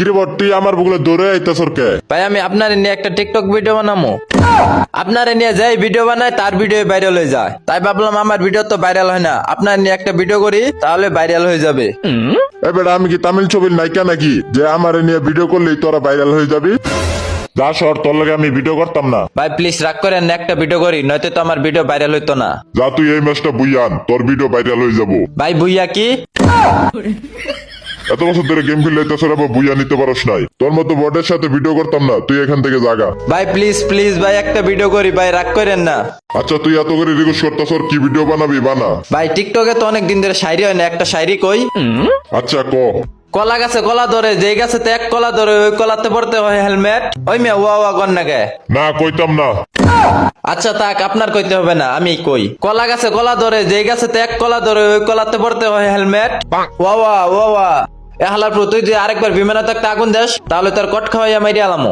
কিরে বট তুই আমার বগুলো দৌড়ে আইতাছর কে? ভাই আমি আপনার নিয়ে একটা টিকটক ভিডিও আপনার নিয়ে যাই ভিডিও বানায় তার ভিডিও ভাইরাল হয়ে যায়। তাই ভাবলাম আমার ভিডিও তো ভাইরাল হয় না। আপনার নিয়ে একটা ভিডিও করি তাহলে ভাইরাল হয়ে যাবে। এবার আমি কি তামিল ছবির নায়িকা নাকি? যে আমার নিয়ে ভিডিও করলেই তোরা ভাইরাল হয়ে যাবি? যা সর তোর লাগে আমি ভিডিও করতাম না। ভাই প্লিজ রাগ করেন না একটা ভিডিও করি নয়তো তো আমার ভিডিও ভাইরাল হইতো না। যা তুই এই ম্যাচটা বুইয়ান তোর ভিডিও ভাইরাল হয়ে যাব। ভাই বুইয়া কি? এত বছর ধরে গেম খেললে তাছাড়া আবার বুইয়া নিতে পারস নাই। তোর মতো বটের সাথে ভিডিও করতাম না তুই এখান থেকে জাগা। ভাই প্লিজ প্লিজ ভাই একটা ভিডিও করি ভাই রাগ করেন না। আচ্ছা তুই এত করে রিকোয়েস্ট করতাছ কি ভিডিও বানাবি? বানা। ভাই টিকটকে তো অনেক দিন ধরে শায়রি হয় না একটা শায়রি কই? আচ্ছা ক। কলা গাছে কলা ধরে যেই গাছে তো এক কলা ধরে ওই কলাতে পড়তে হয় হেলমেট। ওই মেয়ে ওয়া ওয়া গন নাকি না কইতাম না। আচ্ছা তাক আপনার কইতে হবে না আমি কই। কলা গাছে কলা ধরে যেই গাছে তো এক কলা ধরে ওই কলাতে পড়তে হয় হেলমেট। ওয়া ওয়া ওয়া। ওয়া এ হালার প্রতি যদি আরেকবার বিমানে থাকতে আগুন দেশ তাহলে তার কট খাওয়াইয়া মাইরি আলামো